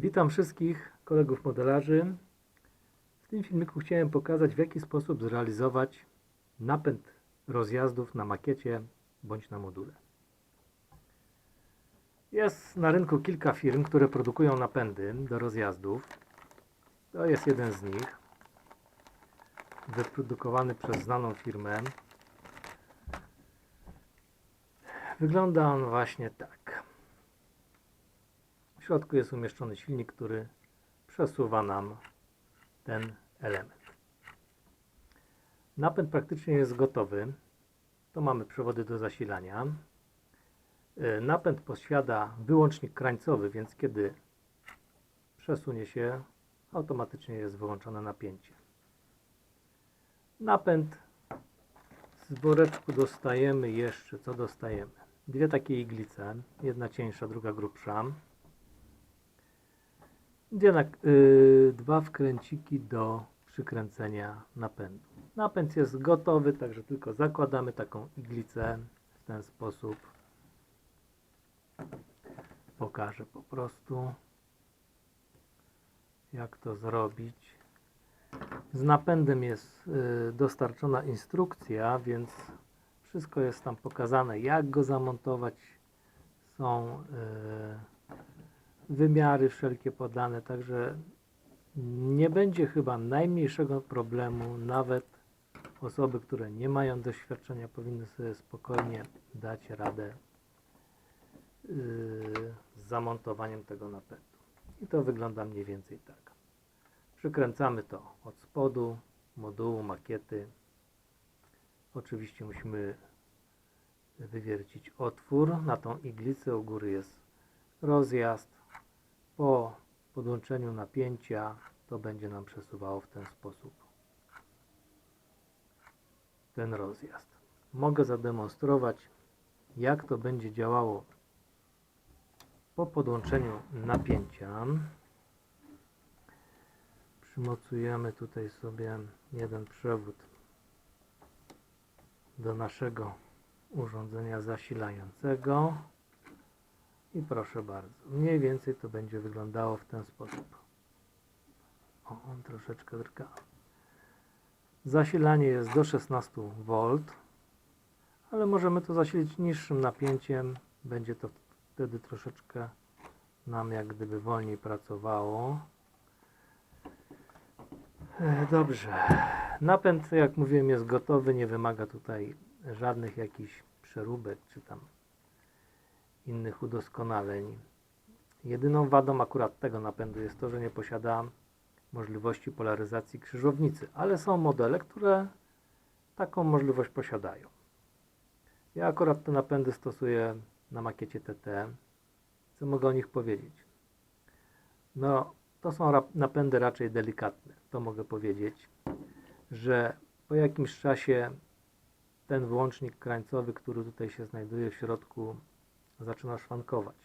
Witam wszystkich kolegów modelarzy. W tym filmiku chciałem pokazać w jaki sposób zrealizować napęd rozjazdów na makiecie bądź na module. Jest na rynku kilka firm, które produkują napędy do rozjazdów. To jest jeden z nich. Wyprodukowany przez znaną firmę. Wygląda on właśnie tak. Środku jest umieszczony silnik, który przesuwa nam ten element. Napęd praktycznie jest gotowy. To mamy przewody do zasilania. E, Napęd posiada wyłącznik krańcowy, więc kiedy przesunie się, automatycznie jest wyłączone napięcie. Napęd z woreczku dostajemy jeszcze, co dostajemy? Dwie takie iglice, jedna cieńsza, druga grubsza. Dwie nak- y, dwa wkręciki do przykręcenia napędu. Napęd jest gotowy, także tylko zakładamy taką iglicę w ten sposób. Pokażę po prostu, jak to zrobić. Z napędem jest y, dostarczona instrukcja, więc wszystko jest tam pokazane, jak go zamontować. Są y, wymiary wszelkie podane, także nie będzie chyba najmniejszego problemu. Nawet osoby, które nie mają doświadczenia, powinny sobie spokojnie dać radę yy, z zamontowaniem tego napędu. I to wygląda mniej więcej tak. Przykręcamy to od spodu modułu, makiety. Oczywiście musimy wywiercić otwór. Na tą iglicę u góry jest rozjazd. Po podłączeniu napięcia to będzie nam przesuwało w ten sposób ten rozjazd. Mogę zademonstrować jak to będzie działało po podłączeniu napięcia. Przymocujemy tutaj sobie jeden przewód do naszego urządzenia zasilającego. I proszę bardzo, mniej więcej to będzie wyglądało w ten sposób. O, on troszeczkę drga. Zasilanie jest do 16 V, ale możemy to zasilić niższym napięciem. Będzie to wtedy troszeczkę nam jak gdyby wolniej pracowało. E, Dobrze. Napęd, jak mówiłem, jest gotowy. Nie wymaga tutaj żadnych jakichś przeróbek czy tam innych udoskonaleń. Jedyną wadą akurat tego napędu jest to, że nie posiada możliwości polaryzacji krzyżownicy, ale są modele, które taką możliwość posiadają. Ja akurat te napędy stosuję na makiecie TT. Co mogę o nich powiedzieć? No, to są napędy raczej delikatne. To mogę powiedzieć, że po jakimś czasie ten włącznik krańcowy, który tutaj się znajduje w środku, zaczyna szwankować.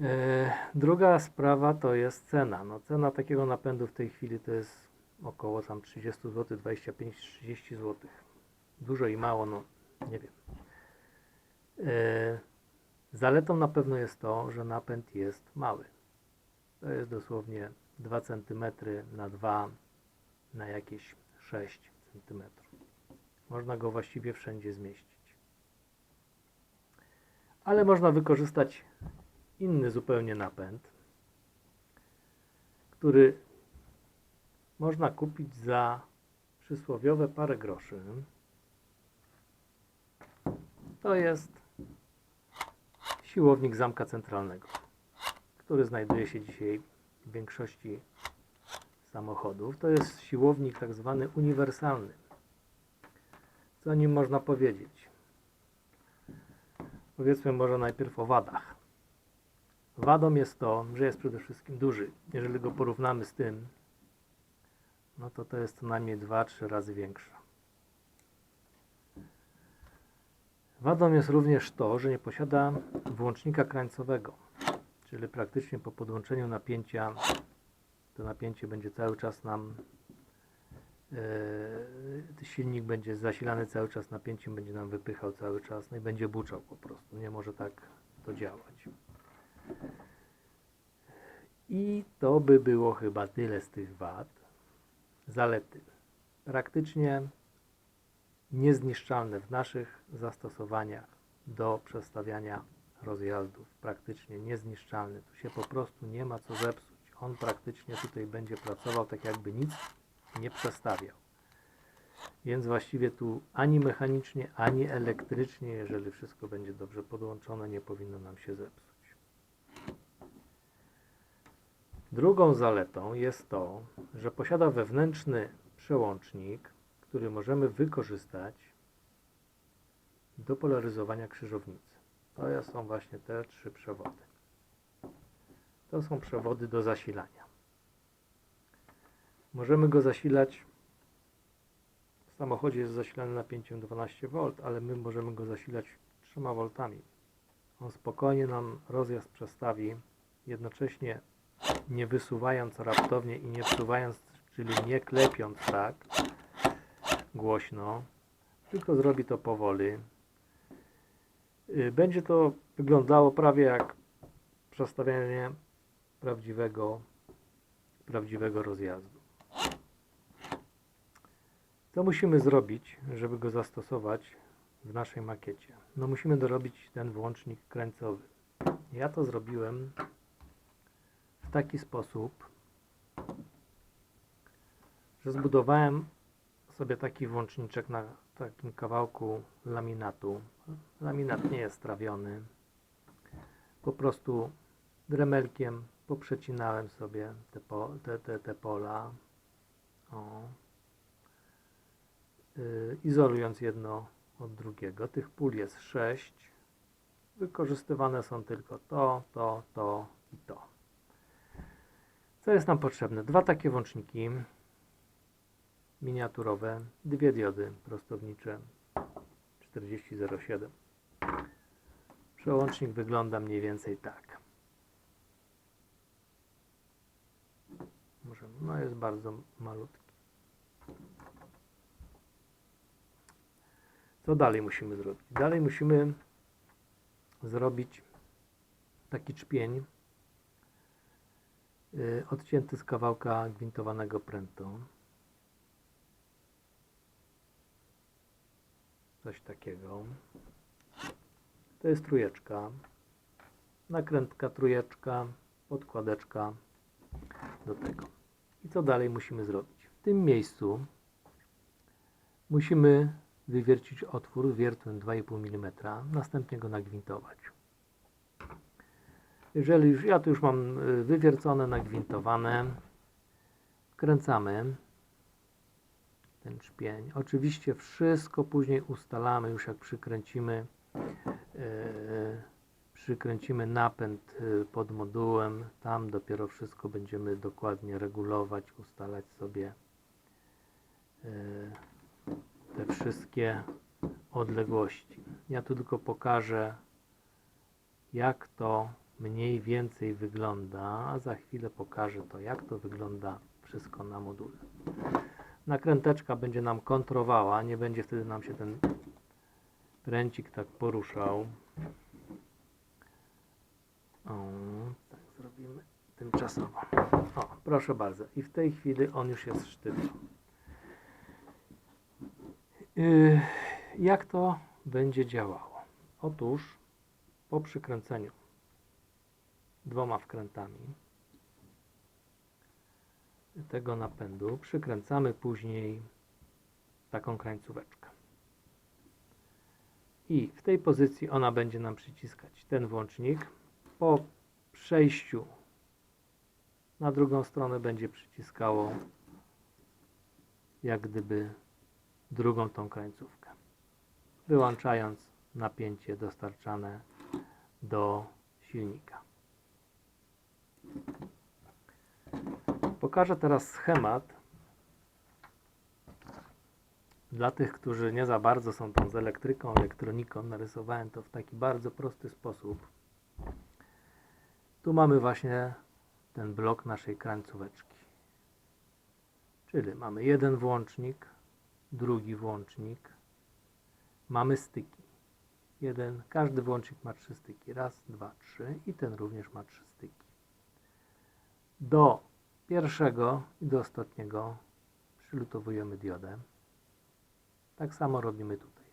E, Druga sprawa to jest cena. No, cena takiego napędu w tej chwili to jest około tam 30 zł, 25-30 zł. Dużo i mało, no nie wiem. E, Zaletą na pewno jest to, że napęd jest mały. To jest dosłownie 2 cm na 2 na jakieś 6 cm. Można go właściwie wszędzie zmieścić. Ale można wykorzystać inny zupełnie napęd, który można kupić za przysłowiowe parę groszy. To jest siłownik zamka centralnego, który znajduje się dzisiaj w większości samochodów. To jest siłownik tak zwany uniwersalny. Co o nim można powiedzieć? Powiedzmy może najpierw o wadach. Wadą jest to, że jest przede wszystkim duży. Jeżeli go porównamy z tym, no to to jest co najmniej 2-3 razy większa. Wadą jest również to, że nie posiada włącznika krańcowego, czyli praktycznie po podłączeniu napięcia to napięcie będzie cały czas nam silnik będzie zasilany cały czas napięciem, będzie nam wypychał cały czas, no i będzie buczał po prostu. Nie może tak to działać. I to by było chyba tyle z tych wad. Zalety. Praktycznie niezniszczalne w naszych zastosowaniach do przestawiania rozjazdów. Praktycznie niezniszczalny. Tu się po prostu nie ma co zepsuć. On praktycznie tutaj będzie pracował tak jakby nic nie przestawiał. Więc właściwie tu ani mechanicznie, ani elektrycznie, jeżeli wszystko będzie dobrze podłączone, nie powinno nam się zepsuć. Drugą zaletą jest to, że posiada wewnętrzny przełącznik, który możemy wykorzystać do polaryzowania krzyżownicy. To są właśnie te trzy przewody. To są przewody do zasilania. Możemy go zasilać. W samochodzie jest zasilany napięciem 12 V, ale my możemy go zasilać 3 V. On spokojnie nam rozjazd przestawi, jednocześnie nie wysuwając raptownie i nie wsuwając, czyli nie klepiąc tak głośno, tylko zrobi to powoli. Y, Będzie to wyglądało prawie jak przestawianie prawdziwego, prawdziwego rozjazdu. Co musimy zrobić, żeby go zastosować w naszej makiecie? No musimy dorobić ten włącznik krańcowy. Ja to zrobiłem w taki sposób, że zbudowałem sobie taki włączniczek na takim kawałku laminatu. Laminat nie jest trawiony. Po prostu dremelkiem poprzecinałem sobie te, po, te, te, te pola. O. Yy, izolując jedno od drugiego. Tych pól jest sześć. Wykorzystywane są tylko to, to, to i to. Co jest nam potrzebne? Dwa takie włączniki miniaturowe, dwie diody prostownicze 4007. Przełącznik wygląda mniej więcej tak. Może, no jest bardzo malutki. Co dalej musimy zrobić? Dalej musimy zrobić taki czpień y, odcięty z kawałka gwintowanego prętu. Coś takiego. To jest trójeczka. Nakrętka trójeczka, podkładeczka do tego. I co dalej musimy zrobić? W tym miejscu musimy wywiercić otwór wiertłem 2,5 mm, następnie go nagwintować. Jeżeli już, ja tu już mam y, wywiercone, nagwintowane, wkręcamy ten czpień. Oczywiście wszystko później ustalamy, już jak przykręcimy, yy, przykręcimy napęd yy, pod modułem, tam dopiero wszystko będziemy dokładnie regulować, ustalać sobie yy, te wszystkie odległości. Ja tu tylko pokażę, jak to mniej więcej wygląda, a za chwilę pokażę to, jak to wygląda wszystko na module. Nakręteczka będzie nam kontrowała, nie będzie wtedy nam się ten pręcik tak poruszał. O, tak zrobimy tymczasowo. O, proszę bardzo. I w tej chwili on już jest sztywny. Yy, jak to będzie działało? Otóż po przykręceniu dwoma wkrętami tego napędu przykręcamy później taką krańcóweczkę. I w tej pozycji ona będzie nam przyciskać ten włącznik. Po przejściu na drugą stronę będzie przyciskało jak gdyby drugą tą krańcówkę. Wyłączając napięcie dostarczane do silnika. Pokażę teraz schemat dla tych, którzy nie za bardzo są tą z elektryką, elektroniką. Narysowałem to w taki bardzo prosty sposób. Tu mamy właśnie ten blok naszej krańcóweczki. Czyli mamy jeden włącznik, drugi włącznik, mamy styki. Jeden, każdy włącznik ma trzy styki. Raz, dwa, trzy i ten również ma trzy styki. Do pierwszego i do ostatniego przylutowujemy diodę. Tak samo robimy tutaj.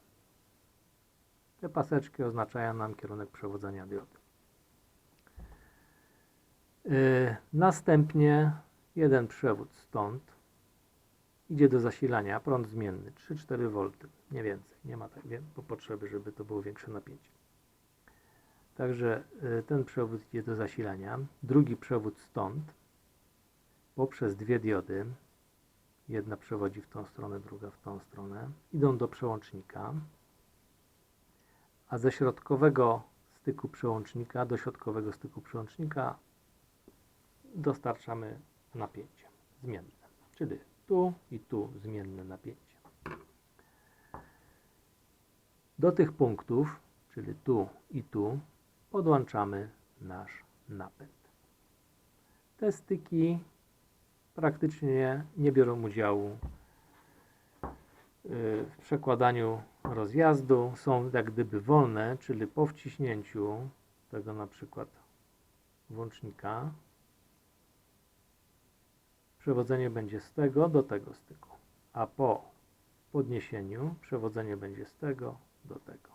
Te paseczki oznaczają nam kierunek przewodzenia diody. Yy, następnie jeden przewód stąd idzie do zasilania, prąd zmienny 3-4 V, nie więcej, nie ma tak po- potrzeby, żeby to było większe napięcie. Także y, ten przewód idzie do zasilania, drugi przewód stąd poprzez dwie diody, jedna przewodzi w tą stronę, druga w tą stronę, idą do przełącznika, a ze środkowego styku przełącznika do środkowego styku przełącznika dostarczamy napięcie zmienne, czyli tu i tu zmienne napięcie. Do tych punktów, czyli tu i tu, podłączamy nasz napęd. Te styki praktycznie nie biorą udziału y, w przekładaniu rozjazdu, są jak gdyby wolne, czyli po wciśnięciu tego na przykład włącznika przewodzenie będzie z tego do tego styku, a po podniesieniu przewodzenie będzie z tego do tego.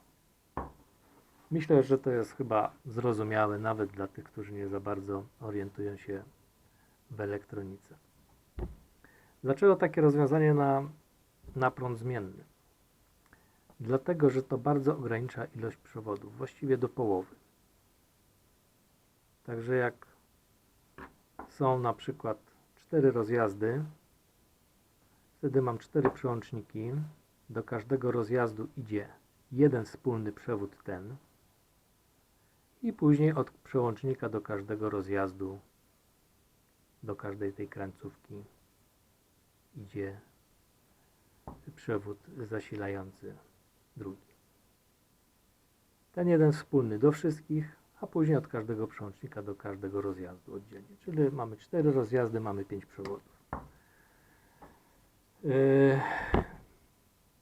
Myślę, że to jest chyba zrozumiałe nawet dla tych, którzy nie za bardzo orientują się w elektronice. Dlaczego takie rozwiązanie na, na prąd zmienny? Dlatego, że to bardzo ogranicza ilość przewodów, właściwie do połowy. Także jak są na przykład cztery rozjazdy, wtedy mam cztery przełączniki. Do każdego rozjazdu idzie jeden wspólny przewód ten i później od przełącznika do każdego rozjazdu, do każdej tej krańcówki idzie przewód zasilający drugi. Ten jeden wspólny do wszystkich, a później od każdego przełącznika do każdego rozjazdu oddzielnie. Czyli mamy cztery rozjazdy, mamy pięć przewodów. Yy,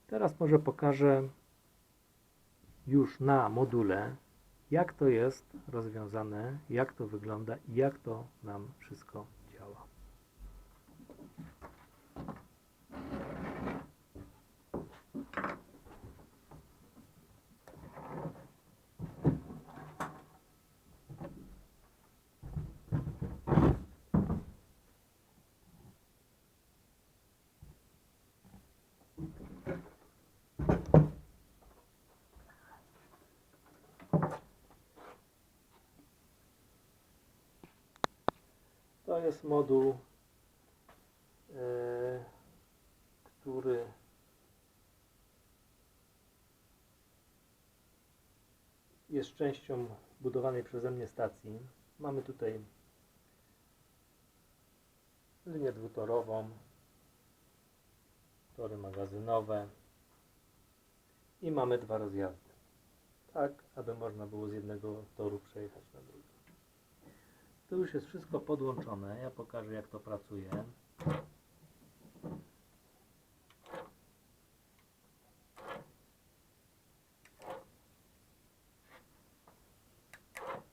Teraz może pokażę już na module, jak to jest rozwiązane, jak to wygląda i jak to nam wszystko To jest moduł, e, który jest częścią budowanej przeze mnie stacji. Mamy tutaj linię dwutorową, tory magazynowe i mamy dwa rozjazdy. Tak, aby można było z jednego toru przejechać na drugi. To już jest wszystko podłączone. Ja pokażę jak to pracuje.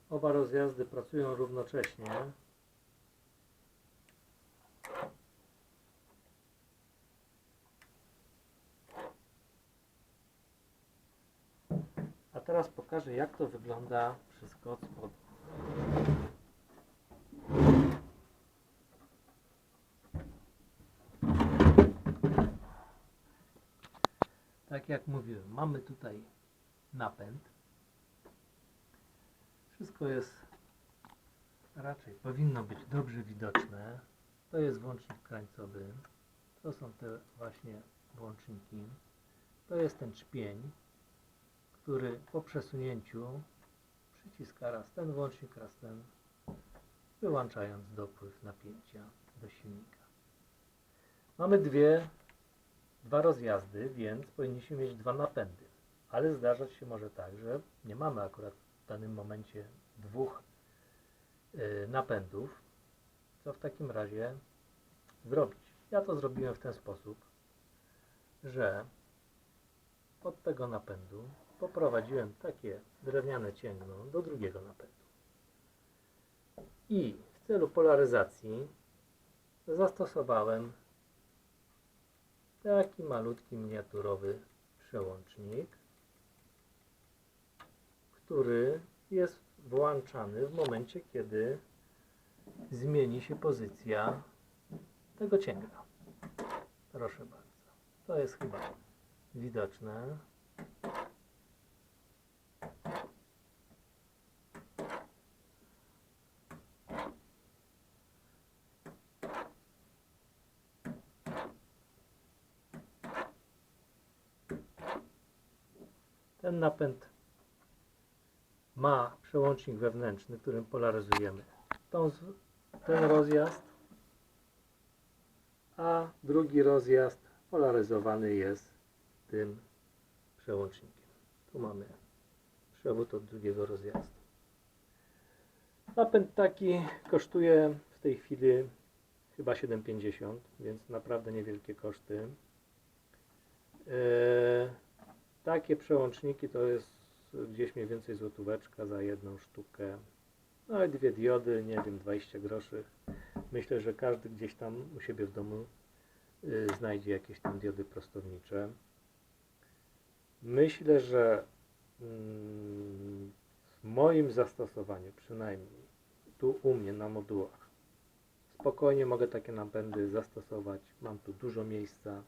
Oba rozjazdy pracują równocześnie. A teraz pokażę jak to wygląda wszystko od spodu. Tak jak mówiłem, mamy tutaj napęd. Wszystko jest raczej powinno być dobrze widoczne. To jest włącznik krańcowy. To są te właśnie włączniki. To jest ten czpień, który po przesunięciu przyciska raz ten włącznik, raz ten, wyłączając dopływ napięcia do silnika. Mamy dwie dwa rozjazdy, więc powinniśmy mieć dwa napędy. Ale zdarzać się może tak, że nie mamy akurat w danym momencie dwóch y, napędów. Co w takim razie zrobić? Ja to zrobiłem w ten sposób, że od tego napędu poprowadziłem takie drewniane cięgno do drugiego napędu. I w w celu polaryzacji zastosowałem taki malutki miniaturowy przełącznik, który jest włączany w momencie, kiedy zmieni się pozycja tego cięga. Proszę bardzo. To jest chyba widoczne. Ten napęd ma przełącznik wewnętrzny, którym polaryzujemy tą, ten rozjazd, a drugi rozjazd polaryzowany jest tym przełącznikiem. Tu mamy przewód od drugiego rozjazdu. Napęd taki kosztuje w tej chwili chyba 7,50, więc naprawdę niewielkie koszty. Eee, takie przełączniki to jest gdzieś mniej więcej złotóweczka za jedną sztukę. No i dwie diody, nie wiem, 20 groszy. Myślę, że każdy gdzieś tam u siebie w domu y, znajdzie jakieś tam diody prostownicze. Myślę, że mm, w moim zastosowaniu, przynajmniej tu u mnie na modułach, spokojnie mogę takie napędy zastosować. Mam tu dużo miejsca.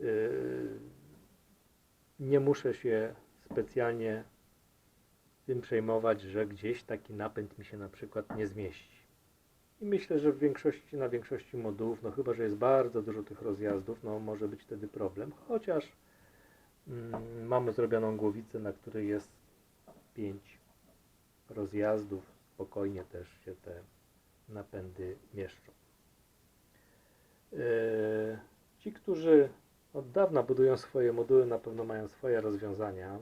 Yy, nie muszę się specjalnie tym przejmować, że gdzieś taki napęd mi się na przykład nie zmieści. I myślę, że w większości, na większości modułów, no chyba, że jest bardzo dużo tych rozjazdów, no może być wtedy problem, chociaż mm, mamy zrobioną głowicę, na której jest 5 rozjazdów, spokojnie też się te napędy mieszczą. Yy, Ci, którzy od dawna budują swoje moduły, na pewno mają swoje rozwiązania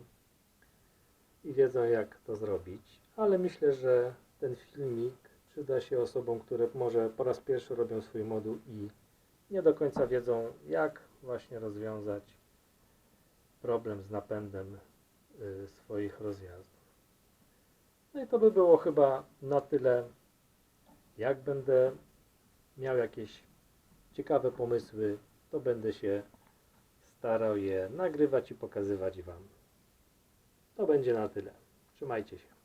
i wiedzą jak to zrobić, ale myślę, że ten filmik przyda się osobom, które może po raz pierwszy robią swój moduł i nie do końca wiedzą jak właśnie rozwiązać problem z napędem y, swoich rozjazdów. No i to by było chyba na tyle. Jak będę miał jakieś ciekawe pomysły, to będę się starał je nagrywać i pokazywać Wam. To będzie na tyle. Trzymajcie się.